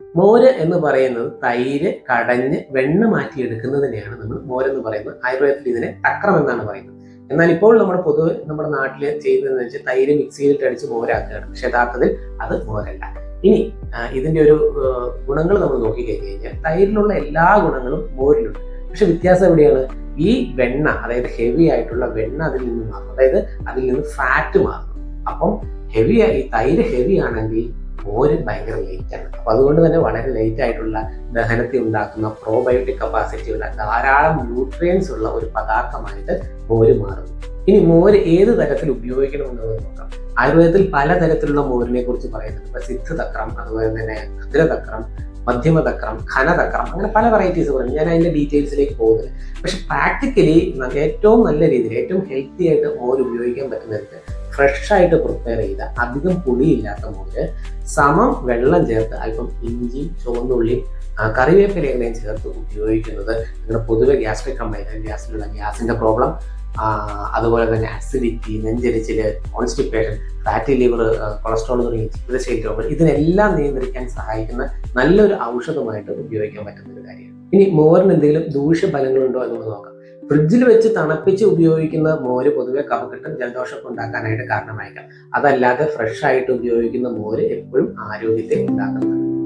മോര് എന്ന് പറയുന്നത് തൈര് കടഞ്ഞ് വെണ്ണ മാറ്റി എടുക്കുന്നതിനെയാണ് നമ്മൾ മോര് എന്ന് പറയുന്നത്. ആയുർവേദത്തിൽ ഇതിനെ തക്രം എന്നാണ് പറയുന്നത്. എന്നാൽ ഇപ്പോൾ നമ്മുടെ പൊതുവെ നമ്മുടെ നാട്ടിൽ ചെയ്യുന്നതെന്ന് വെച്ചാൽ തൈര് മിക്സിയിലിട്ട് അടിച്ച് മോരാക്കുകയാണ്. പക്ഷെ യഥാർത്ഥത്തിൽ അത് മോരല്ല. ഇനി ഇതിന്റെ ഒരു ഗുണങ്ങൾ നമ്മൾ നോക്കിക്കഴിഞ്ഞ് കഴിഞ്ഞാൽ തൈരിലുള്ള എല്ലാ ഗുണങ്ങളും മോരിലുണ്ട്. പക്ഷെ വ്യത്യാസം എവിടെയാണ്? ഈ വെണ്ണ അതായത് ഹെവി ആയിട്ടുള്ള വെണ്ണ അതിൽ നിന്ന് മാറും അതായത് അതിൽ നിന്ന് ഫാറ്റ് മാറും അപ്പം ഹെവി ഈ തൈര് ഹെവി ആണെങ്കിൽ മോര് ഭയങ്കര ലേറ്റ് ആണ്. അപ്പൊ അതുകൊണ്ട് തന്നെ വളരെ ലേറ്റ് ആയിട്ടുള്ള ദഹനത്തെ ഉണ്ടാക്കുന്ന പ്രോബയോട്ടിക് കപ്പാസിറ്റി ഉള്ള ധാരാളം ന്യൂട്രിയൻസ് ഉള്ള ഒരു പദാർത്ഥമായിട്ട് മോര് മാറുന്നു. ഇനി മോര് ഏത് തരത്തിൽ ഉപയോഗിക്കണമെന്നുള്ളത് നോക്കാം. ആയുർവേദത്തിൽ പലതരത്തിലുള്ള മോരിനെ കുറിച്ച് പറയുന്നുണ്ട്. ഇപ്പൊ സിദ്ധതക്രം അതുപോലെ തന്നെ ക്ഷുദ്രതക്രം മധ്യമതക്രം ഘനതക്രം അങ്ങനെ പല വെറൈറ്റീസ് പറയും ഞാൻ അതിന്റെ ഡീറ്റെയിൽസിലേക്ക് പോകുന്നില്ല. പക്ഷെ പ്രാക്ടിക്കലി ഏറ്റവും നല്ല രീതിയിൽ ഏറ്റവും ഹെൽത്തി ആയിട്ട് മോര് ഉപയോഗിക്കാൻ പറ്റുന്നത് ഫ്രഷ് ആയിട്ട് പ്രിപ്പയർ ചെയ്ത അധികം പുളിയില്ലാത്ത മോര് സമം വെള്ളം ചേർത്ത് അല്പം ഇഞ്ചി ചുവന്നുള്ളി കറിവേപ്പില കറിവേപ്പിലയും ചേർത്ത് ഉപയോഗിക്കുന്നത് നിങ്ങളുടെ പൊതുവെ ഗ്യാസ്ട്രിക് കംപ്ലൈന്റ് ഗ്യാസിലുള്ള ഗ്യാസിന്റെ പ്രോബ്ലം അതുപോലെ തന്നെ അസിഡിറ്റി നെഞ്ചരിച്ചിൽ കോൺസ്റ്റിപ്പേഷൻ ഫാറ്റി ലിവർ കൊളസ്ട്രോൾ തുടങ്ങിയ ജീവിതശൈലി രോഗങ്ങൾ ഇതിനെല്ലാം നിയന്ത്രിക്കാൻ സഹായിക്കുന്ന നല്ലൊരു ഔഷധമായിട്ട് ഉപയോഗിക്കാൻ പറ്റുന്ന ഒരു കാര്യമാണ്. ഇനി മോറിന് എന്തെങ്കിലും ദൂഷ്യഫലങ്ങളുണ്ടോ എന്നുള്ളത് നോക്കാം. ഫ്രിഡ്ജിൽ വെച്ച് തണുപ്പിച്ച് ഉപയോഗിക്കുന്ന മോര് പൊതുവെ കഫക്കെട്ടും ജലദോഷമൊക്കെ ഉണ്ടാക്കാനായിട്ട് കാരണമായേക്കാം. അതല്ലാതെ ഫ്രഷ് ആയിട്ട് ഉപയോഗിക്കുന്ന മോര് എപ്പോഴും ആരോഗ്യത്തെ ഉണ്ടാക്കുന്നതാണ്.